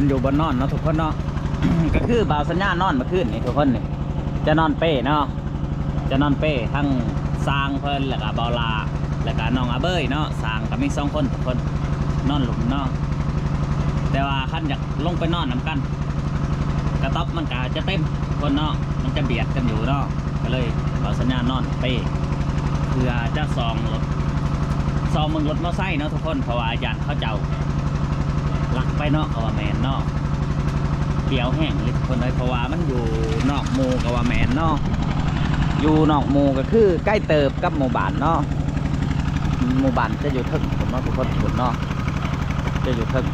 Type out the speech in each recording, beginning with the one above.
นอยู่บนนอนเนาะทุกคนเนาะ ก็คือบ่าวสัญญานอนเมื่อคืนนี่ทุกคนนี่จะนอนเป้เนาะจะนอนเป้ทั้งสร้างเพิ่นแล้วก็บ่าวลาแล้วก็น้องอาเบยเนาะสร้างก็มีสองคนทุกคนนอนหลุมเนาะแต่ว่าคันอยากลงไปนอนนํกัน กระต๊อบมันก็จะเต็มคนเนาะมันจะเบียดกันอยู่เนาะก็เลยบ่าวสัญญานอนเป้เพื่อจะซองรถซองมึงรถมอไซค์เนาะทุกคนเพราะว่าญาติเขาเจ้า ลักไปเนาะกว่าแมนเนาะเกี่ยวแห้งลิบคนเลยเพราะว่ามันอยู่นอกมูกว่าแมนเนาะอยู่นอกมูก็คือใกล้เติบกับหมู่บ้านเนาะหมู่บ้านจะอยู่ทึ่งผมว่าทุกคนเนาะจะอยู่ทึ่ง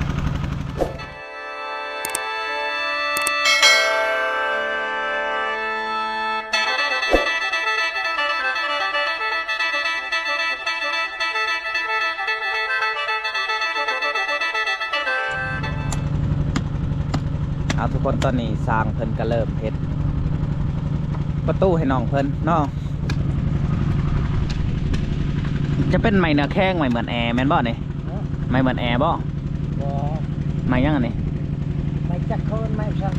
ร้างเพิ่นก็เริ่มเฮ็ดประตูให้น้องเพิ่นเนาะจะเป็นไม้เนื้อแข้งไม้เหมือนแอร์แม่นบ่นี่ไม้เหมือนแอร์บ่บ่ไม้ยังอันนี้ไม่จักคนไม่สั่ง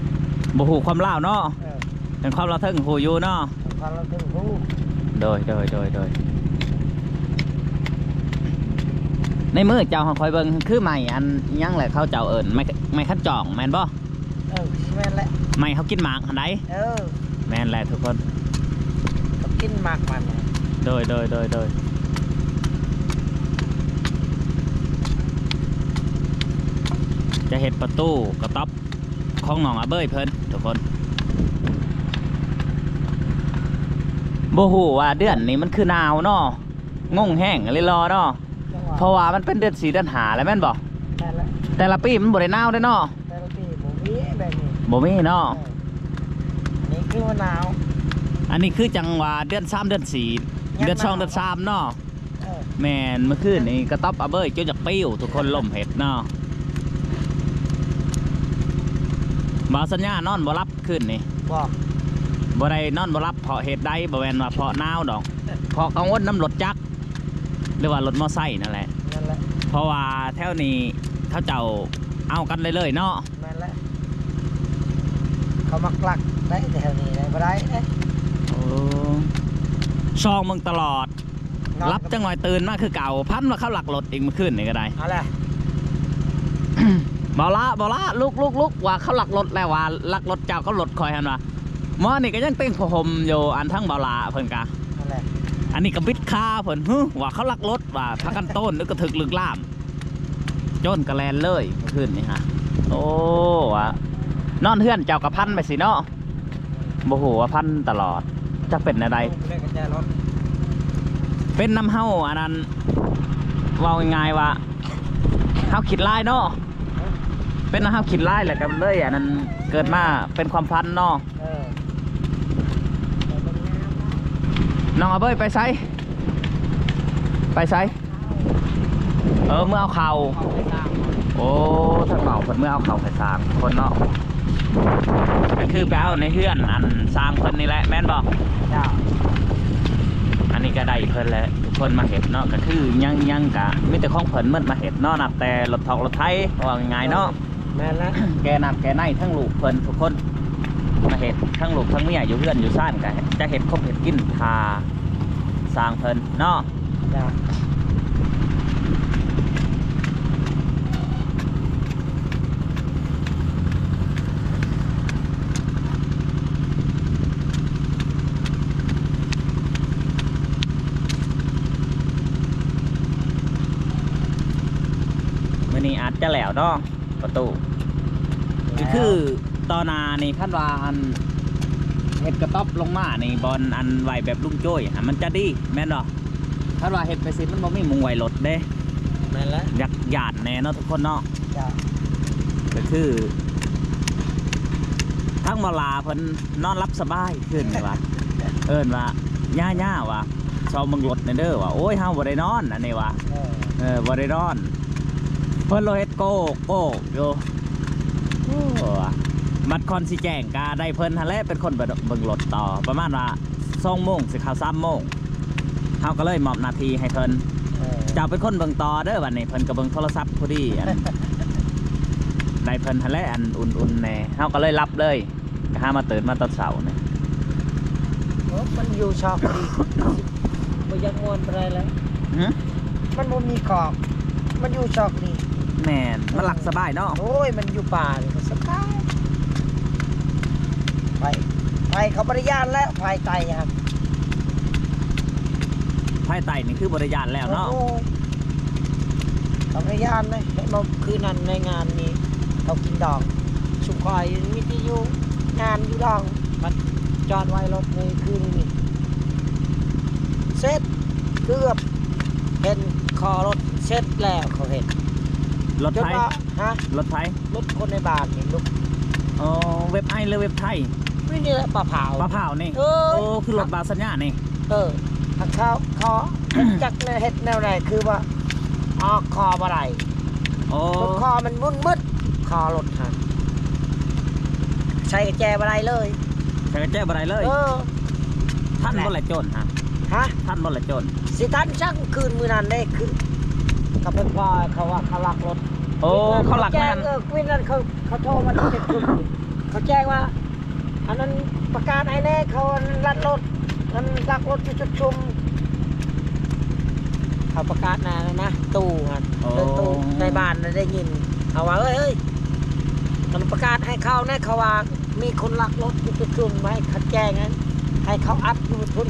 บ่ฮู้ความลาวเนาะเออเป็นความลาวเทิงฮู้อยู่เนาะพอเราถึงรู้โดยโดยโดยโดยในมือเจ้าของคอยเบิ่งคือไม้อันอิหยังแหละเขาเจ้าเอิ้นไม้ไม้คัดจองแม่นบ่เออแม่นแหละไม้เขากินหมากหันใดเออแม่นแหละทุกคนก็กินหมากมันน่ะโดยโดยโดยโดยจะเห็ดประตูกระต๊อบของหนองอาเบยเพิ่นทุกคนโบหูว่าเดือนนี้มันคือหนาวเนาะงงแห้งเลยรอเนาะจังหวะเพราะว่ามันเป็นเดือนสีเดือนหาแล้วแม่นบอกแม่นแหละแต่ละปีมันบ่ได้หนาวเด้อเนาะแต่ละปีบ่มีแบบนี้บ่มีเนาะเออนี่คือมะนาว อันนี้คือจังหวะเดือนสามเดือนสี่เดือนสองเดือนสามเนาะเออ แมนเมื่อคืนนี้กระต๊อบอาเบยจนจากปิ้วทุกคนล่มเห็ดเนาะบาสัญญานอนบ่รับขึ้นนี่บอกบ่ได้นอนบ่รับเพราะเหตุใดบ่แม่นว่าเพราะหนาวดอกเพราะกังวลน้ำรถจักรหรือว่ารถมอไซค์นั่นแหละ นั่นแหละเพราะว่าแถวนี้เขาเจ้าเอากันเลยเลยๆเนาะ แม่นแหละ เขามักลักได้แถวนี้ได้บ่ได้เด้โอ้ซองมึงตลอด นอนรับจังหน่อยตื่นมาคือเก่าพันว่าเข้าหลักรถอีกเมื่อคืนนี่ก็ได้ เอาล่ะบอละบอละลุกลุกลุกว่าเขาหลักรถแล้วว่าหลักรถเจ้าเขารถคอยหันว่าหมอนี่ก็ยังเต้นผมอยู่อันทั้งบอละเพิ่นกะเอาล่ะอันนี้ก็บิดคาเพิ่นฮึว่าเขาหลักรถว่าพักกันต้นนึกก็ถึกลึกล่ามจนกระแลนเลยเมื่อคืนนี่ฮะโอ้ว่า นอนเฮือนเจ้ากระพันไปสิเนาะบ่ฮู้ว่าพันตลอดจะเป็นอะไรเลขกุญแจรถเป็นน้ำเฮาอันนั้นเว่าง่ายๆว่าเฮาคิดไลายเนาะเป็นน้ำเฮาคิดไลายแหละกันเลยอันนั้นเกิดมาเป็นความพันเนาะเออน้องเอาเบ้ยไปไซไปไซเออเมื่อเอาเข่าโอ้ถ้าเข่าคนเมื่อเอาเข่าไปสางคนเนาะ ก็คือไปเอาในเฮือนอันสร้างคนนี่แหละแม่นบอกเจ้าอันนี้ก็ได้เพิ่นแหละทุกคนมาเห็ดเนาะก็คือยังยังกะมีแต่ของเพิ่นเมื่อมาเห็ดเนาะนับแต่รถทอกรถไทยว่าง่ายๆเนาะแม่นแล้วแกนำแกในทั้งลูกเพิ่นทุกคนมาเห็ดทั้งลูกทั้งเมียอยู่เพื่อนอยู่ซ่านกันจะเห็ดครบเห็ดกินทาสร้างเพิ่นเนาะเจ้า มื้อนี้อาจจะแล้ว เนาะประตูก็คือตอนนานี่คาดว่าอันเห็ดกระต๊อบลงมานี่บอลอันไหวแบบลุงโจ้ยอะมันจะดีแม่นบ่คาดว่าเห็ดไปสิมันบ่มีมุงไหวรถเด้แม่นแล้วอยากหยาดแน่เนาะทุกคนเนาะเจ้าก็คือ ทั้งมาลาเพิ่นนอนรับสบายขึ้นเลยว่าเอิ้นว่าย่าย่าว่ะชอบมึงรถในเด้อว่ะโอ้ยเฮาบ่ได้นอนอันนี้ว่ะเออเออบ่ได้นอนเพิ่นโลเฮ็ดโกโก้อยู่โอ้ว่ะมัดคอนสิแจ้งกาได้เพิ่นหั่นแหละเป็นคนเบิ่งเบิ่งรถต่อประมาณว่า2โมงสิเข้า3โมงเฮาก็เลยมอบหน้าที่ให้เพิ่นเออเจ้าเป็นคนเบิ่งต่อเด้อวันนี้เพิ่นก็เบิ่งโทรศัพท์พอดีอันได้เพิ่นทะเลอันอุ่นๆแน่เฮาก็เลยรับเลยก็หามาตื่นมาตอนเช้านี่โอ้มันอยู่ชอบดีบ่อยังมวนไปเลยแล้วหึมันบ่มีขอบมันอยู่ชอกนี่ แม่นมันหลักสบายเนาะโอ้ยมันอยู่ป่านี่มันสบายไปไปเขาบริยานแล้วภายไตครับภายใต้นี่คือบริยานแล้วเนาะโอ้เขาบริยานเลยให้มาคืนนั้นในงานนี้เขากินดองชุกคอยมิติอยู่งานอยู่ดองมันจอดไว้รถในคืนนี้เสร็จเกือบเห็นคอรถเสร็จแล้วเขาเห็น รถจนไทยว่าฮะรถไทย รถคนในบ้านนี่ลูกอ๋อ เว็บไอหรือเว็บไทยนี่นี่แหละปลาเผาปลาเผานี่ เอ้ยโอ้คือรถบาสัญญานี่ เออทางเขาเขาเฮ็ดจักในเฮ็ดแนวไหนคือว่าออกคอบ่ได้โอ้รถคอมันมุนมืดคอรถฮะใช้กระแจบ่ได้เลยใส่กระแจบ่ได้เลย เออ ท่านบ่ละโจรฮะ ฮะ ท่านบ่ละโจรสิทันช่างคืนมื้อนั้นได้คืน กับเพิ่นพ่อเขาว่าเขาลักรถโอ้เขาหลักแจ้นั่งนเออวินนั้นเขาเขาโทรมาที่เจ็ดทุ่มเขาแจ้งว่า อันนั้นประกาศให้แน่เขาลัดรถมันลักรถที่จุดชุมเขาประกาศนะนะ ตู้ฮะโอ้เดินตู้ในบ้านน่ะได้ยินเขาว่าเอ้ยเอ้ยมันประกาศให้เขาแน่เขาว่ามีคนลักรถที่จุดชุมไว้ขัดแจ้งนั้นให้เขาอัดอยู่ทุน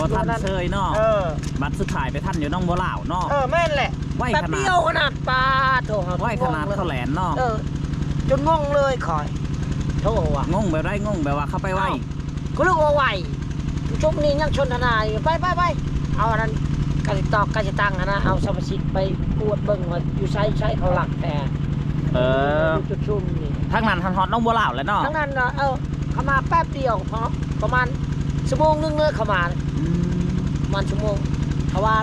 บ่ทันเซยเนาะเออ บัตรสุดท้ายไปท่านอยู่น้องบัวลาวเนาะเออแม่นแหละไหวแป๊บขนาเดีดยวขนาดปลาโถเขไหวขนาดเขาแหลนเนาะเออ จนงงเลยคอยโถว่ะงงแบบไรงงแบบว่าเข้าไปไหวก็ลูกเอาไหวช่วงนี้ยังชนทนายอยู่ไปไปไปเอาอันนั้นกระสิตอกกระสิตังอะนะเอาสมาชิกไปปวดเบิ่งว่าอยู่ใช้ใช้เขาหลักแต่เออจุดชุ่มนี่ทางนั้นทันฮอตน้องบัวลาวแล้วเนาะทั้งนั้นน่ะเออเขามาแป๊บเดียวพอประมาณชั่วโมงนึงเลยเขามาอืม ประมาณชั่วโมงเขาว่า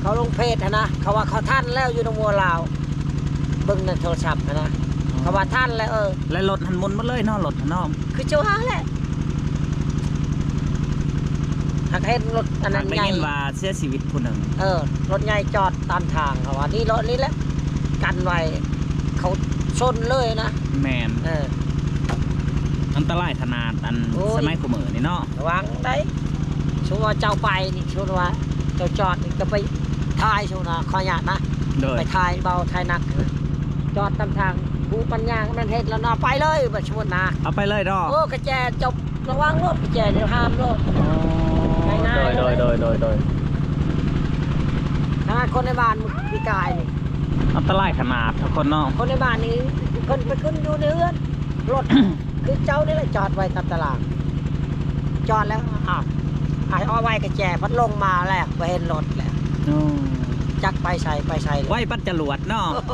เขาลงเพจอะนะเขาว่าเขาท่านแล้วอยู่ในมัวลาวเบิ่งในโทรศัพท์อะนะเขาว่าท่านแล้วเออและรถหันหมุนมาเลยเนาะรถหันเนาะคือเจ้าหาแหละหักเห็นรถอันนั้นได้ใหญ่ยินว่าเสียชีวิตผู้หนึ่งเออรถใหญ่จอดตามทางเขาว่านี่รถนี้แหละกันไว้เขาชนเลยนะแมนเอออันตรายขนาดอันโอ้ยสมัยขมือนี่เนาะระวังได้ ชัวาเจ้าไปนี่ชัวว่าเจ้าจอดนี่ก็ไปทายชัวนะขออยาตนะโดยไปทายเบาทายหนักนะจอดตามทางผู้ปัญญามันเห็นแล้วเนาะไปเลยแบบชวนนะเอาไปเลยเนาะโอ้กระแจจบระวังรถกระแจเดี๋ยวห้ามรถง่ายๆโดยโดยโดยโดยโดยขนาดคนในบ้านมึงพี่กายนี่อันตรายขนาดทุกคนเนาะคนในบ้านนี้คนไปขึ้นอยู่ในเรือนรถคือเจ้านี่แหละจอดไว้ตามตลาดจอดแล้วอ้าว หายเอาไว้กระแจพัดลงมาแล้วไปเห็นรถแล้วอืมจักไปใส่ไปใส่เลยไหวปัดจรวดเนาะโอ้โห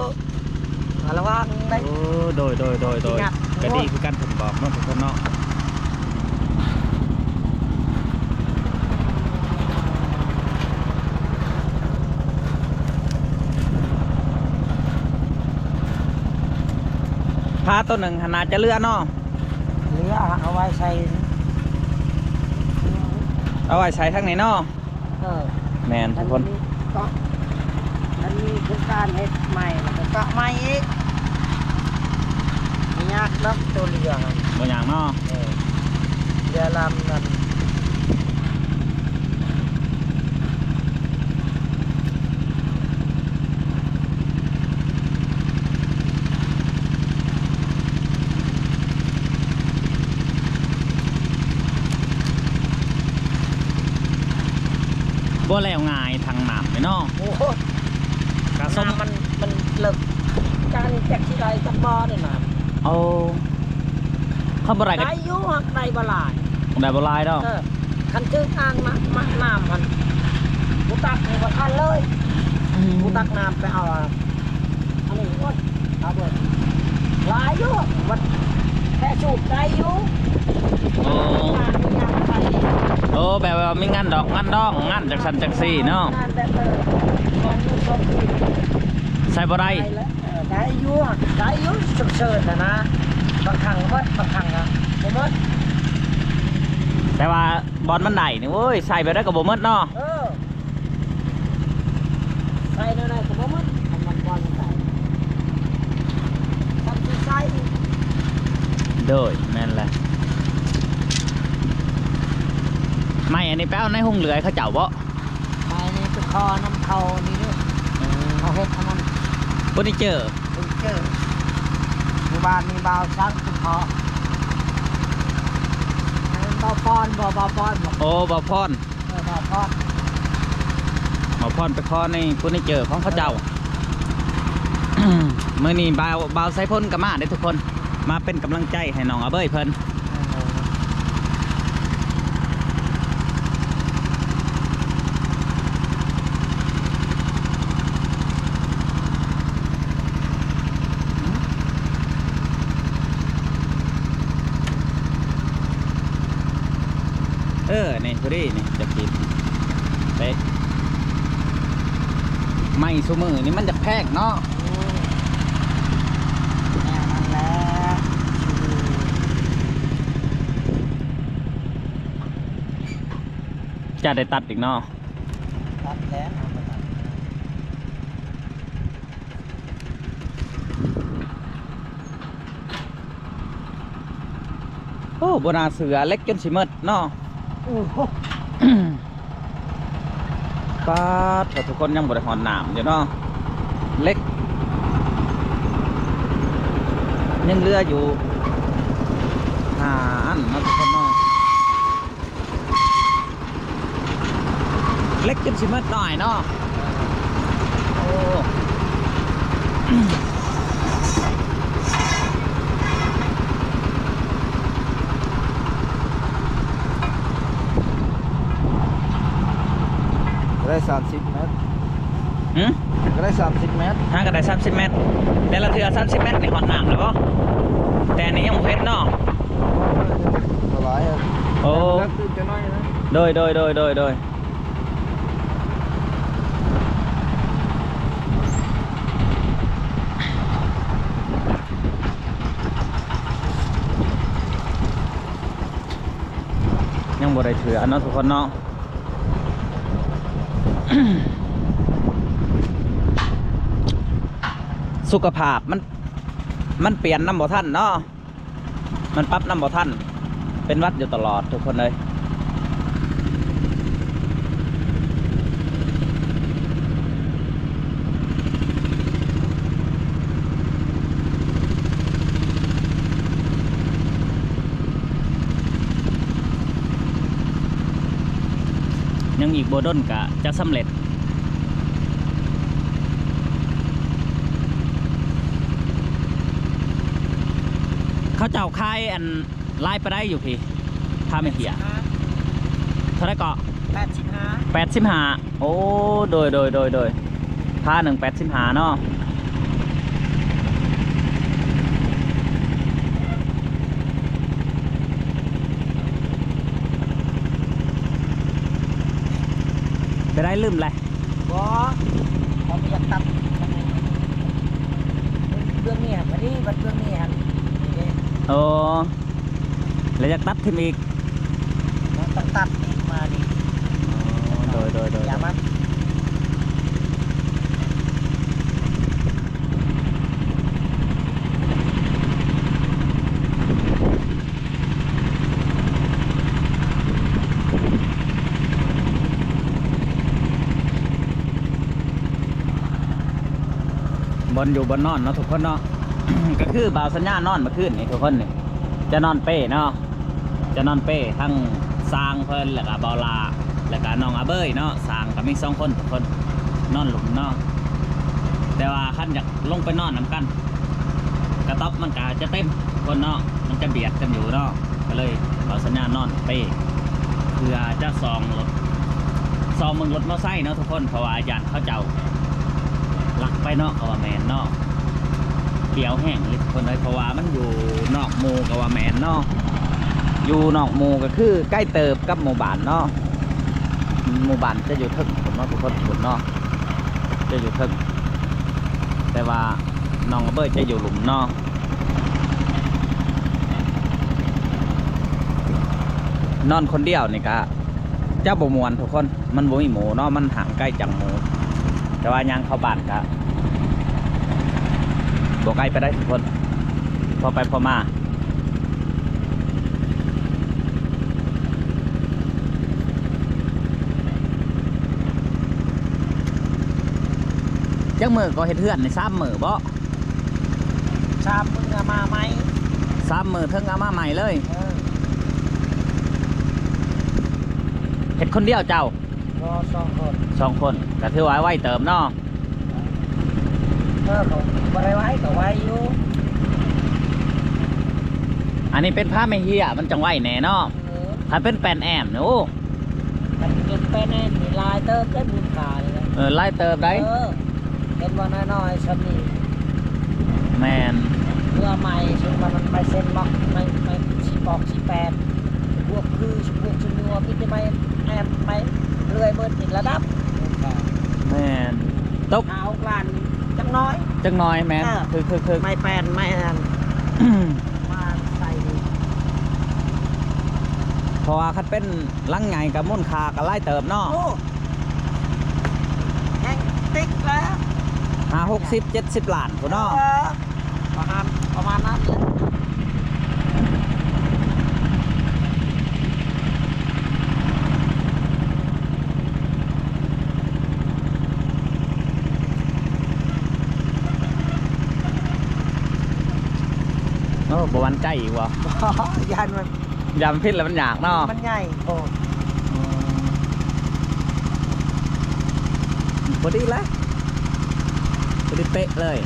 เอาระวังได้โอ้โดยโดยโดยโดยงัดก็ดีคือกันผมบอกเนาะทุกคนเนาะพาตัวหนึ่งขนาดจะเลือเนาะเหลือเอาไว้ใส่ เอาไว้ใช้ทั้งไหนเนาะเออแมนทุกคนก็อันนี้คือการเฮ็ดใหม่แล้วก็เกาะใหม่อีกไม่ยากเนาะตัวเรือมันบางอย่างเนาะเออเรือลำนั้น บ่แล้วง่ายทางน้ำเลยเนาะโอ้โหกระสมน้ำมันมันเลิกการแจกที่ไรจักบ่อเนี่ยนะเอาเข้าบ่ไรกันได้อยุ่หักในบหลายได้บ่หลายดอกเออคันทึกอ่างมามาน้ำมันกูตักนี่ก็ทันเลยกูตักน้ำไปเอาอะอันนี้โอ้ยเอาเบิดหลายอยู่มันแค่สูบได้อยู่โอ้งานงานไป โอ้แบบว่าไม่งั้นดอกงั้นดองงานจากสันจากซีเนาะใส่บะไรได้ยุ่ได้ยุ่ฉุกเฉินนะนะบักหังงก็บักครั้งอะผมว่แต่ว่าบอลมันไหนนี่เว้ยใส่ไปได้กับบ่มดเนาะเออใยวโดยแม่นแหละ ไม่อันนี้แป้วในห้องเหลือยเขาเจ้าบ่ไปนี่ไปคอน้ำเขานี่เด้อเขาเฮ็ดอันนั้นบ่ได้เจอเป็นเจอหมู่บ้านมีบ่าวซักคุณพออันนั้นบ่าวปอนบ่บ่าวปอนบ่โอ้บ่พรเออบ่าวปอนบ่พรไปคอในผู้นี้เจอของเขาเจ้ามื้อนี้บ่าวบ่าวไซพ่นก็มาได้อทุกคนมาเป็นกำลังใจให้น้องอาเบ้ยเพิ่น เออนี่ทุรีนี่จะกินเป๊ะไม่ซูมือนี่มันจะแพงเนาะแน่นั่นแหละจะได้ตัดอีกเนาะตัดแล้วเอาไปตัดโอ้บนาเสือเล็กจนสิเมดเนาะ โอ้โหปาดแต่ทุกคนยังบริหารหนามอยู่เนาะเล็ก ยังเหลืออยู่หาอันนะทุกคนเนาะเล็กจนสิเมดหน่อยเนาะโอ้ ก็ได้สามสิบเมตร หืม ก็ได้สามสิบเมตร ห้างก็ได้สามสิบเมตร แต่ละเทือสามสิบเมตรในหอนหนามแล้วก็แต่อันนี้ยังบ่เพชรเนาะ สบายอะ โอ้ แล้วตื่นจะน้อยนะ โดยโดยโดยโดยโดยยังบ่ได้ถืออันเนาะทุกคนเนาะสุขภาพมัน มันเปลี่ยนน้ำบ่ท่านเนาะมันปรับน้ำบ่ท่าน เป็นวัดอยู่ตลอดทุกคนเลย ยังอีกโบดนกะจะสำเร็จเขาเจ้าคายอันไล่ไปได้อยู่พี่ถ้าไม่เหียเท่าไหรเกาะแปดสิบห้าแปดสิบห้าโอ้ โดยโดยโดยโดยผ้าหนึ่งแปดสิบห้าเนาะ ไปได้ลืมเลยบ่เขาไม่อยากตัดเบื้องนี้มาดิบัดเบื้องนี้หันนี่เด้โอ้แล้วจะตัดทิมอีกมันต้องตัดอีกมาดิโดยโดยโดยอย่ามัน บนอยู่บนนอนเนาะทุกคนเนาะ ก็คือบ่าวสัญญานอนมาขึ้นนี่ทุกคนนี่จะนอนเป้เนาะจะนอนเป้ทั้งสร้างเพิ่นแล้วก็บาลาแล้วก็น้องอาเบยเนาะสร้างก็มีสองคนทุกคนนอนหลุมเนาะแต่ว่าขั้นอยากลงไปนอนนํกัน กระต๊อบมันก็จะเต็มคนเนาะมันจะเบียดกันอยู่เนาะก็เลยบ่าวสัญญานอนเป้เพื่อจะซองรถซองมึงรถมอไซค์เนาะทุกคนเพราะว่าญาติเขาเจ้า ไปนาะกว่าแมนนาะเปรียวแห้งลยทุกคนเลยเพราะว่ามันอยู่นอกหมู่กว่าแมนนาะอยู่นอกหมู่ก็คือใกล้เติบกับหมู่บ้านนาะหมู่บ้านจะอยู่ทึกผมเนาทุกคนผมเนาะจะอยู่ทึกแต่ว่าน้องเบิร์จะอยู่หลุมนาะนอนคนเดียวนี่ก็เจ้าบ่มวนทุกคนมันบ่มีหมูเนาะมันห่างใกล้จังหมู แต่ว่ายังเข้าบ้านครั บอกไกลไปได้ทุกคนพอไปพอมาเจักมือก็เห็ดเพื่อนในซ้ำมือบ่ซ้ำมือเอามาไหมซ้ำมือเพิ่งเอามาใหม่เลยเห็ดคนเดียวเจ้าสองคนสองคนก็ถือว่าไวเติมเนาะ เออเขาบริไว้ก็ไว้อยู่อันนี้เป็นผ้าไม่เฮียมันจังไว้แน่เนาะเออถ้าเป็นแปลนแอมเนี่ยโอ้มันเก็บไปในมีลายเติมได้บุญขาเลยนะเออไล่เติมได้เออเห็นว่าน้อยๆฉันนี่แมนเพื่อใหม่ซึ่งว่ามันไม่เซ็นบอกไม่ไม่สีปอกสีแปดพวกคือพวกชุนนัวมิตรไม่แอมไม่เรื่อยเบิดอีกระดับแมนตกเอากลานจัง น้อย จังน้อยแมนเออคือคือคือไม่แปนไม่แอนมาใส่ดีเพราะว่าคัดเป็นลังไงกับมุ่นคากับไล่เติมเนาะโอ้แห้งติ๊กแล้วห้าหกสิบเจ็ดสิบล้านพุ่นเนาะเออประมาณประมาณนั้นเลย บหวันใจอีกวะยันมันยำพิษแล้วมันอยากเนาะมันใหญ่โอ้พอดีเลยพอดีเป๊ะเลย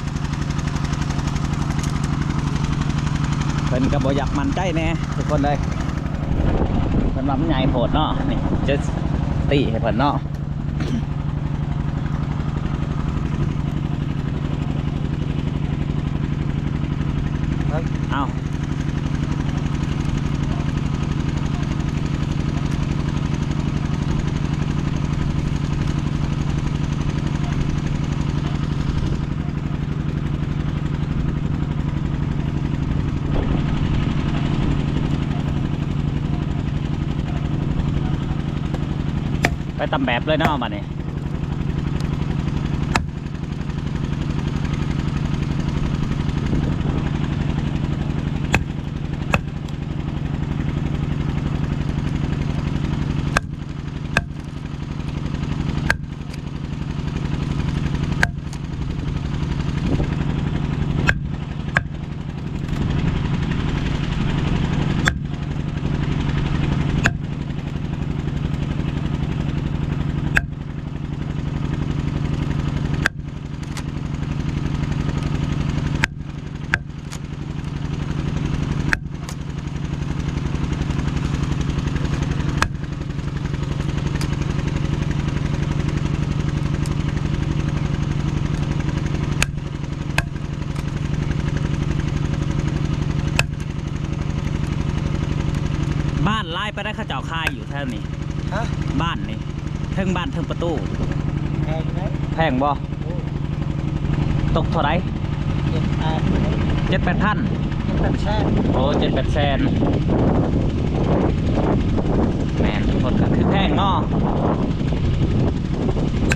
เพิ่นก็บ่อยากมันใจแน่ทุกคนเลยเพิ่นว่ามันใหญ่โพดเนาะนี่จะตีให้เพิ่นเนาะ เอา ไปตำแบบเลยเนาะมาเนี่ยาคายอยู่แถวนี้ฮะบ้านนี่เทิงบ้านเทิงประตู แพงไหมแพงบ่โอ้ตกเท่าไหรเจ็ดแปดเจ็ดแปดพันเจ็ดแปดแช่โอ้เจ็ดแปดแสนแมนทุกคนก็คือแพงเนาะ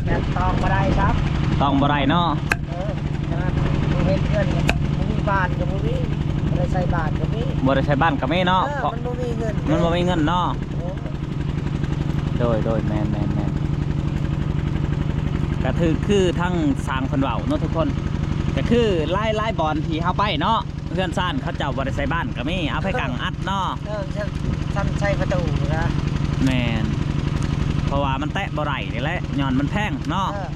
แบบตองมาได้ครับต้องบ่ไรเนาะเออนะดูเห็นเพื่อนเนี่ยมันมีบ้านกับมันมีอะไรใส่บ้านกับมีบ่ได้ใช้บ้านก็ไม่เนาะเออเพราะมันบ่มีเงินมันบ่มีเงินเนาะ โอ้โดยโดยแมนแมนแมนก็คือคือทั้งสร้างคนเว้าเนาะทุกคนก็คือไล่ไล่บอลที่เฮาไปเนาะเพื่อนซ่านเขาเจ้าบ่ได้ใช้บ้านก็มีเอาไปกังอัดเนาะเออฉันฉันใส่ประตูนะแมนเพราะว่ามันแตะบ่ไรนี่แหละย้อนมันแพงเนาะเออ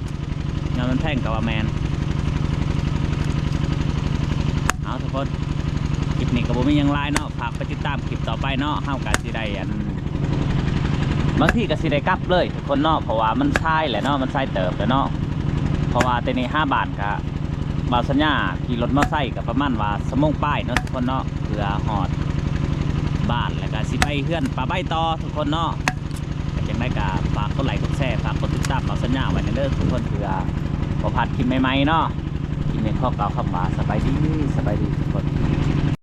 ย้อนมันแพงกับว่าแมนเอาทุกคนคลิปนี้ก็บ่มีหยังหลายเนาะฝากไปติดตามคลิปต่อไปเนาะเฮาก็สิได้อัน บางทีก็สิได้กลับเลยทุกคนเนาะเพราะว่ามันใช่แหละเนาะมันใช่เติบแล้วเนาะเพราะว่าแต่นี่5บาทก็บาสัญญาขี่รถมอไซค์ก็ประมาณว่าสมงป้ายเนาะทุกคนเนาะเพื่อหอดบ้านแล้วก็สิไปเฮือนปลาใบต่อทุกคนเนาะก็ยังได้กาฝากกดไลค์กดแชร์ฝากกดติดตามเอาสัญญาไว้ในเด้อทุกคนเผื่อพอผัดคลิปใหม่ๆเนาะคลิปในข้อเก่าวคำว่าสบายดีสบายดีทุกคน